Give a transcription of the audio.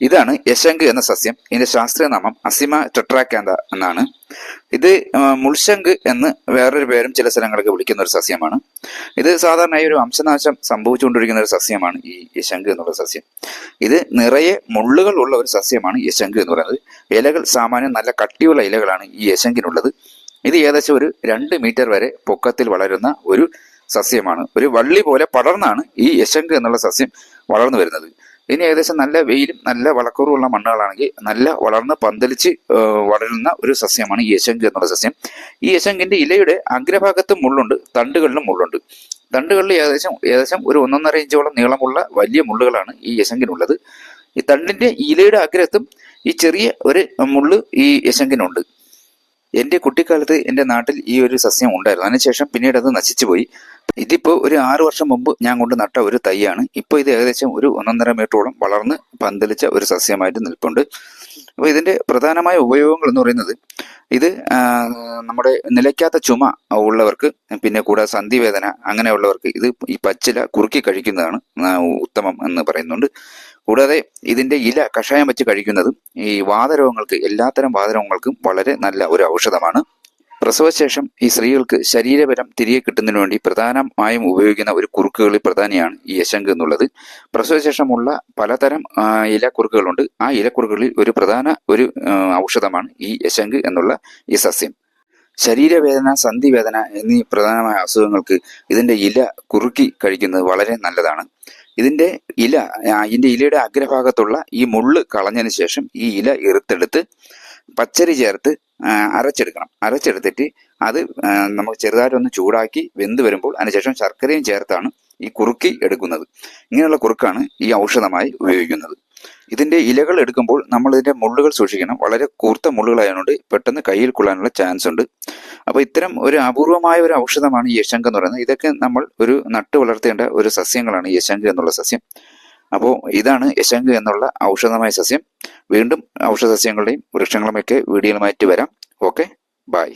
ഇതാണ് യശങ്ക് എന്ന സസ്യം. ഇതിന്റെ ശാസ്ത്രീയ നാമം അസിമ ടെട്രാക്കാന്ത എന്നാണ്. ഇത് മുൾശങ്ക് എന്ന് വേറൊരു പേരും ചില സ്ഥലങ്ങളൊക്കെ വിളിക്കുന്ന ഒരു സസ്യമാണ്. ഇത് സാധാരണയായി ഒരു വംശനാശം സംഭവിച്ചുകൊണ്ടിരിക്കുന്ന ഒരു സസ്യമാണ് ഈ യശങ്ക് എന്നുള്ള സസ്യം. ഇത് നിറയെ മുള്ളുകൾ ഉള്ള ഒരു സസ്യമാണ് യശങ്ക് എന്ന് പറയുന്നത്. ഇലകൾ സാമാന്യം നല്ല കട്ടിയുള്ള ഇലകളാണ് ഈ യശങ്കിനുള്ളത്. ഇത് ഏകദേശം ഒരു രണ്ട് മീറ്റർ വരെ പൊക്കത്തിൽ വളരുന്ന ഒരു സസ്യമാണ്. ഒരു വള്ളി പോലെ പടർന്നാണ് ഈ യശങ്ക് എന്നുള്ള സസ്യം വളർന്നു വരുന്നത്. ഇതിന് ഏകദേശം നല്ല വെയിലും നല്ല വളക്കുറവുള്ള മണ്ണുകളാണെങ്കിൽ നല്ല വളർന്ന് പന്തലിച്ച് വളരുന്ന ഒരു സസ്യമാണ് യശങ്ക് എന്നുള്ള സസ്യം. ഈ യശങ്കിന്റെ ഇലയുടെ അഗ്രഭാഗത്തും മുള്ളുണ്ട് തണ്ടുകളിലും മുള്ളുണ്ട്. തണ്ടുകളിൽ ഏകദേശം ഏകദേശം ഒരു ഒന്നൊന്നര ഇഞ്ചോളം നീളമുള്ള വലിയ മുള്ളുകളാണ് ഈ യശങ്കിനുള്ളത് ഈ തണ്ടിന്റെ ഇലയുടെ അഗ്രത്തും ഈ ചെറിയ ഒരു മുള്ള് ഈ യശങ്കിനുണ്ട് എന്റെ കുട്ടിക്കാലത്ത് എന്റെ നാട്ടിൽ ഈ ഒരു സസ്യം ഉണ്ടായിരുന്നു. അതിനുശേഷം പിന്നീട് അത് നശിച്ചുപോയി. ഇതിപ്പോ ഒരു ആറു വർഷം മുമ്പ് ഞാൻ കൊണ്ട് നട്ട ഒരു തൈയാണ്. ഇപ്പൊ ഇത് ഏകദേശം ഒരു ഒന്നൊന്നര മീറ്ററോളം വളർന്ന് പന്തലിച്ച ഒരു സസ്യമായിട്ട് നിൽപ്പുണ്ട്. അപ്പോൾ ഇതിന്റെ പ്രധാനമായ ഉപയോഗങ്ങൾ എന്ന് പറയുന്നത് ഇത് നമ്മുടെ നിലയ്ക്കാത്ത ചുമ ഉള്ളവർക്ക് പിന്നെ കൂടാതെ സന്ധിവേദന അങ്ങനെയുള്ളവർക്ക് ഇത് ഈ പച്ചില കുറുക്കി കഴിക്കുന്നതാണ് ഉത്തമം എന്ന് പറയുന്നുണ്ട്. കൂടാതെ ഇതിന്റെ ഇല കഷായം വെച്ച് കഴിക്കുന്നതും ഈ വാതരോഗങ്ങൾക്ക് എല്ലാത്തരം വാതരോഗങ്ങൾക്കും വളരെ നല്ല ഒരു ഔഷധമാണ്. പ്രസവശേഷം ഈ സ്ത്രീകൾക്ക് ശരീരബലം തിരികെ കിട്ടുന്നതിന് വേണ്ടി പ്രധാനമായും ഉപയോഗിക്കുന്ന ഒരു കുറുക്കുകളിൽ പ്രധാനിയാണ് ഈ യശങ്ക് എന്നുള്ളത്. പ്രസവശേഷമുള്ള പലതരം ഇലക്കുറുക്കുകളുണ്ട്. ആ ഇലക്കുറുക്കുകളിൽ ഒരു പ്രധാന ഒരു ഔഷധമാണ് ഈ യശങ്ക് എന്നുള്ള ഈ സസ്യം. ശരീരവേദന സന്ധിവേദന എന്നീ പ്രധാനമായ അസുഖങ്ങൾക്ക് ഇതിന്റെ ഇല കുറുക്കി കഴിക്കുന്നത് വളരെ നല്ലതാണ്. ഇതിന്റെ ഇല ഇതിന്റെ ഇലയുടെ അഗ്രഭാഗത്തുള്ള ഈ മുള്ള് കളഞ്ഞതിന് ശേഷം ഈ ഇല ഇറുത്തെടുത്ത് പച്ചരി ചേർത്ത് അരച്ചെടുക്കണം. അരച്ചെടുത്തിട്ട് അത് നമുക്ക് ചെറുതായിട്ടൊന്ന് ചൂടാക്കി വെന്ത് വരുമ്പോൾ അതിനുശേഷം ശർക്കരയും ചേർത്താണ് ഈ കുറുക്കി എടുക്കുന്നത്. ഇങ്ങനെയുള്ള കുറുക്കാണ് ഈ ഔഷധമായി ഉപയോഗിക്കുന്നത്. ഇതിന്റെ ഇലകൾ എടുക്കുമ്പോൾ നമ്മൾ ഇതിന്റെ മുള്ളുകൾ സൂക്ഷിക്കണം. വളരെ കൂർത്ത മുള്ളുകളായതുകൊണ്ട് പെട്ടെന്ന് കയ്യിൽ കൊള്ളാനുള്ള ചാൻസ് ഉണ്ട് അപ്പോൾ ഇത്തരം ഒരു അപൂർവമായ ഒരു ഔഷധമാണ് യശങ്ക എന്ന് പറയുന്നത്. ഇതൊക്കെ നമ്മൾ ഒരു നട്ടു വളർത്തേണ്ട ഒരു സസ്യങ്ങളാണ് യശങ്ക് എന്നുള്ള സസ്യം. അപ്പോൾ ഇതാണ് യശങ്ക് എന്നുള്ള ഔഷധമായ സസ്യം. വീണ്ടും ഔഷധ സസ്യങ്ങളുടെയും വൃക്ഷങ്ങളുമൊക്കെ വീഡിയോകളുമായിട്ട് വരാം. Okay bye.